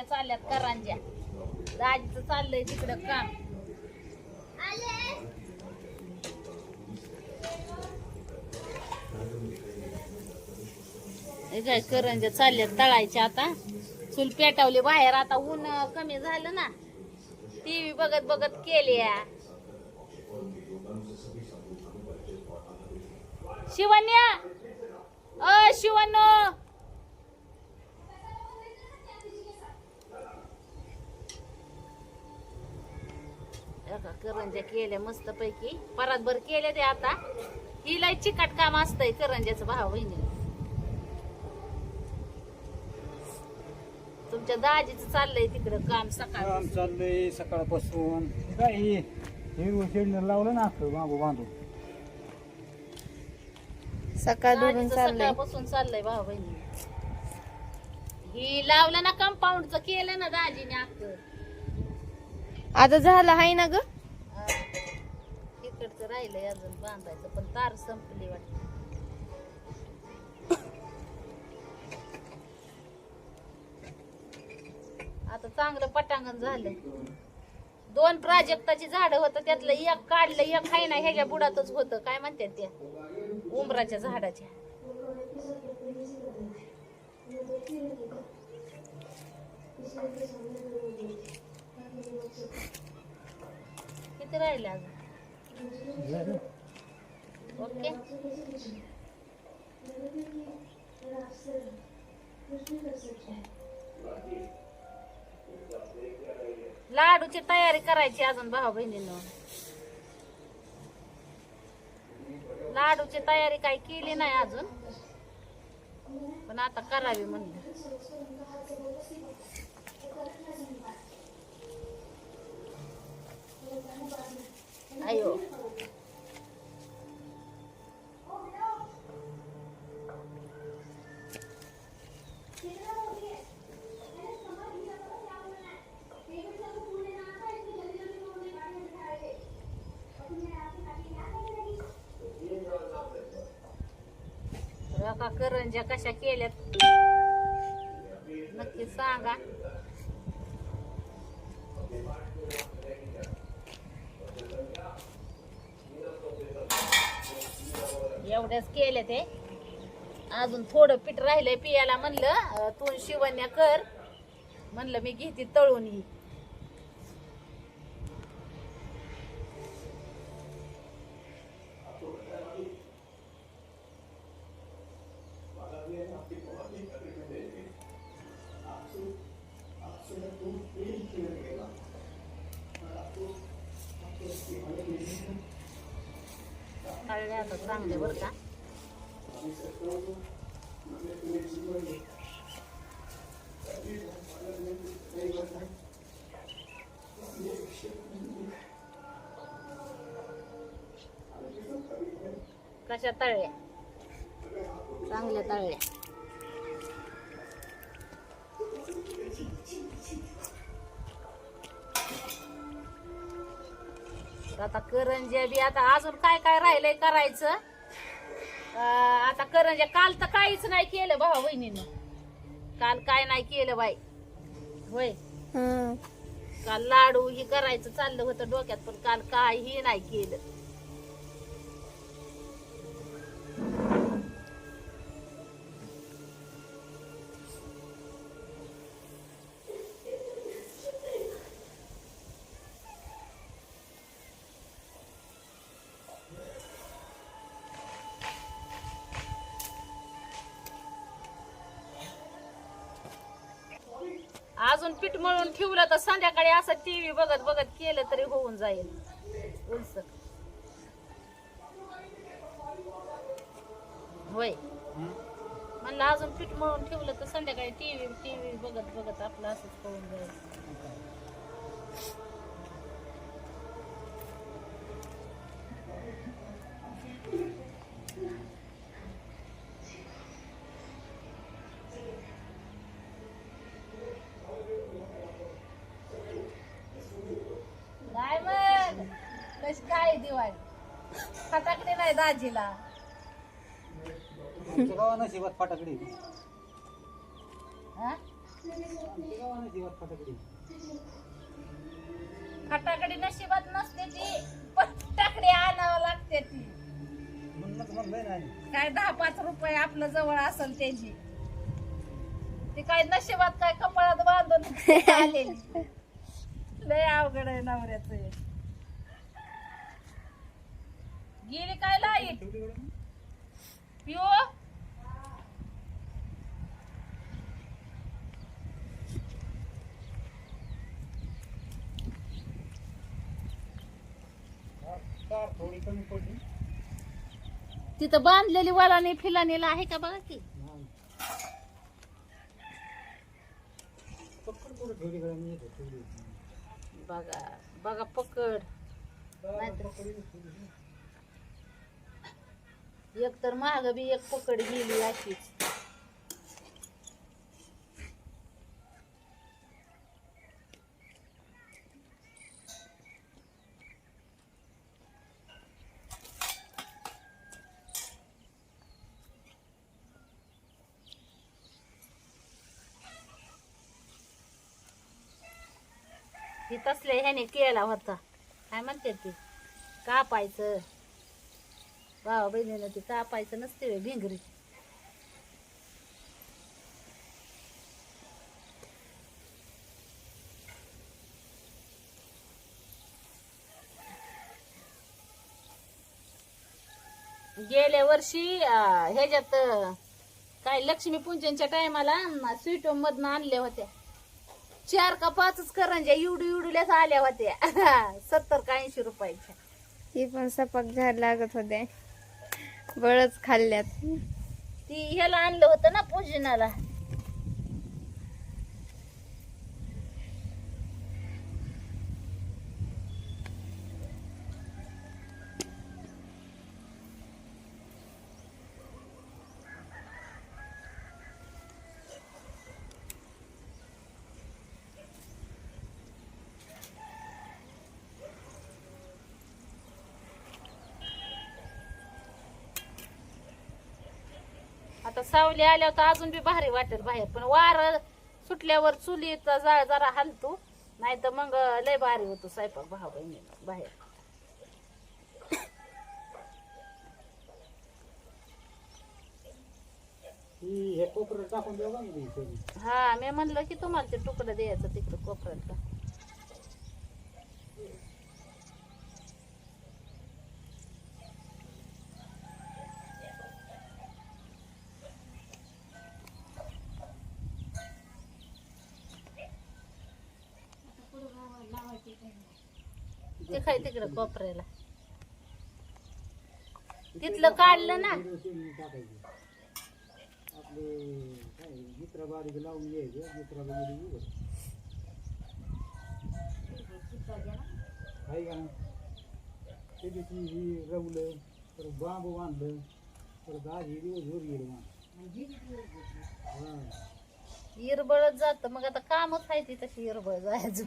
करंज्या चालल्यात करंज्या दाजीचं चाललंय तिकडं काम. हे काय करंज्या चालल्यात तळायच्या आता. चूल पेटवली बाहेर. आता ऊन कमी झालं ना. टीव्ही बघत बघत केल्या. शिवन्या अ शिवण्य. एका करंज्या केल्या मस्त पैकी परातभर केल्या ते आता. ही लय चिकट काम असतंय करंज्याचं भाव बहिणी तुमच्या दाजीचं चाललंय तिकडं काम सकाळ काम चाललंय सकाळपासून. काय हे हिरवं लावलं ना असं बाबू बांधून. सकाळ दुरून दाजीचं चाललंय. सकाळपासून चाललंय भाऊ बहिणी ही लावलं ना कंपाऊंडचं केलं ना दाजीने अख्खं आता झालं आहे ना ग? तिकडचं राहिलंय अजून बांधायचं पण तार संपली वाटत. आता चांगलं पटांगण झालं. दोन प्राजक्ताची झाडं होतं त्यातलं एक काढलं एक आहे ना ह्याच्या बुडातच होतं. काय म्हणतात त्या? उमराच्या झाडाच्या. किती राहिले अजून? ओके. लाडूची तयारी करायची अजून भाऊ बहिणीनं. लाडूची तयारी काही केली नाही अजून. पण आता करावी म्हणलं. अयो का करंज्या कशा केल्यात नक्की सांगा एवढ्याच केले ते. अजून थोडं पीठ राहिलंय पियाला म्हणलं तू शिवण्या कर. म्हणलं मी घेते तळून ही तळले आता चांगले बरं का. कशा तळल्या? चांगल्या तळल्या. आता करंज्या बी आता अजून काय काय राहिलंय करायचं? अं, आता करंज्या काल तर काहीच नाही केलं भावा बहिणीनं काल काय नाही केलं बाई. होय. हं. काल लाडू ही करायचं चाललं होतं डोक्यात पण काल काही नाही केलं. अजून पीठ मळून ठेवलं तर संध्याकाळी असं टीव्ही बघत बघत केलं तरी होऊन जाईल. उलस. होय. म्हणलं अजून पीठ मळून ठेवलं तर संध्याकाळी टीव्ही टीव्ही बघत बघत आपलं असंच होऊन जाईल. नाही दाजीला. फटाकडी. हा? आमच्या फटाकडी. फटाकडी नशिबात नसते ती फटाकडी आणावं लागते ती. म्हणूनच म्हणलंय नाही काय दहा पाच रुपये आपलं जवळ असेल त्याची. ती काय नशिबात काय कपाळात बांधून आलेली. लय अवघड आहे नवऱ्याच गेली काय लाइट पिओ तार थोडी कमी पडली तिथं बांधलेली वालाने फिलानीला आहे का बघा की नाही. पक्कड पुढे थोडी वेळ मी येतो थोडी. बघा बघा पकड तार पकडली थोडी. एक तर महाग बी एक पकड गेली अशीच. तसले ह्याने केला होता. काय म्हणते ती? कापायचं. भावा बहिणीनं ती कापायचं नसते भिंगरी. गेल्या वर्षी ह्याच्यात काय लक्ष्मीपूजनच्या टायमाला स्वीट होम मधनं आणल्या होत्या. चार का पाचच करंज्या इवडू इवडूल्याच आल्या होत्या. सत्तर का ऐंशी रुपयाच्या. ती पण सपाक झाड लागत होते बळच खाल्ल्यात. ती ह्याला आणलं होतं ना पूजनाला. आता सावली आल्यावर तर अजून बी भारी वाटेल बाहेर पण वार सुटल्यावर चुलीचा जाळ जरा हलतो नाही तर मग लय भारी होतो स्वयंपाक भाऊ बहिणीला बाहेर ही मी? हा म्हणलं की तुम्हाला ते तुकडं द्यायचं तिकडं कोपऱ्यातलं ते काय तिकडं कोपऱ्याला. तिथलं काढलं ना. काही का दिवशी ही रवलं परत बांबू बांधलं परत आज ही दिवसभर गेलं हा. इरबळच जात. मग आता कामच आहे ती तशी इरबळ जायचं.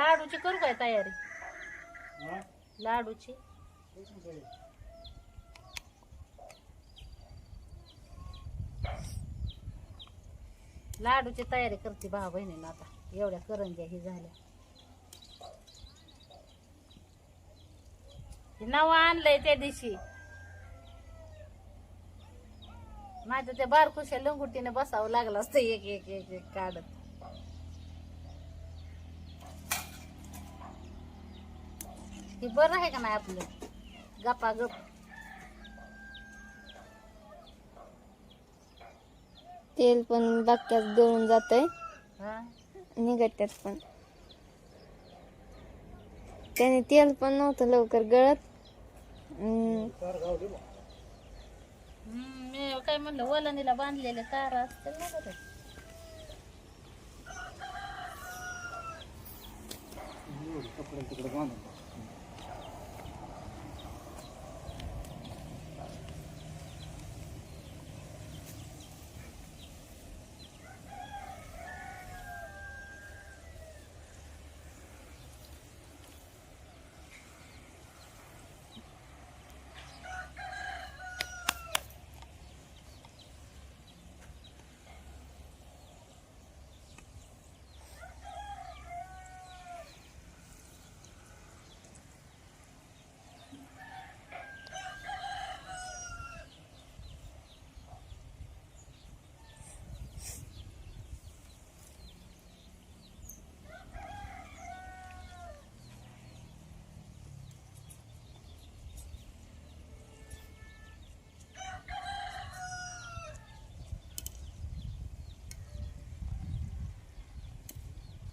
लाडूची करू काय तयारी? लाडूची. लाडूची तयारी करते भाऊ बहिणीनं आता. एवढ्या करंज्या ही झाल्या. नवं आणलंय त्या दिवशी. माझ्या त्या बारकुशा लंगुटीने बसावं लागलं असतं एक एक एक एक काढत. हे बरं आहे का नाही आपलं? गप्पा गप तेल पण बाक्यात गळून जातंय. हा? निघत्यात पण. त्याने तेल पण नव्हतं लवकर गळत. हम्म, मी काय म्हणलं वलनीला बांधलेले तार असतील ना बरं. एवढं कपडे तिकडे बांधून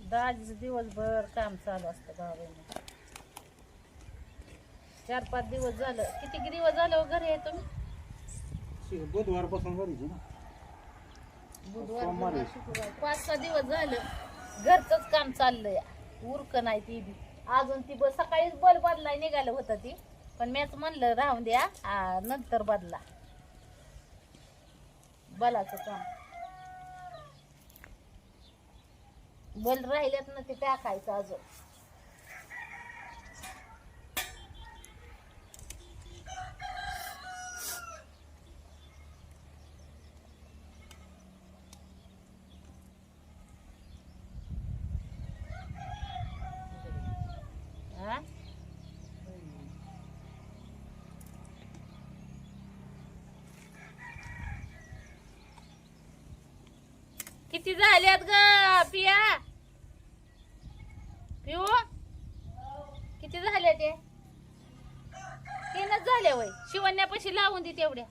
दहाच दिवसभर काम चालू असतं गावाला चार पाच दिवस झालं. किती दिवस झालं हो घरी आहे तुम्ही? बुधवारपासून घरीच आहे ना. बुधवार सोमवार गुरुवार, आहे. शुक्रवार. पाच सहा दिवस झालं. घरचंच काम चाललंय. उरक नाही ती बी. अजून ती ब- सकाळीच बल बदलाय निघालं होतं ती. पण मीच म्हणलं राहून द्या आ, नंतर बदला. बलाचं काम. बल राहिल्यात ना ते टाकायचं अजून. किती झाल्यात ग पिया पिऊ किती झाल्या ते. तीनच झाल्या वय. शिवण्यापाशी लावून दे तेवढ्या.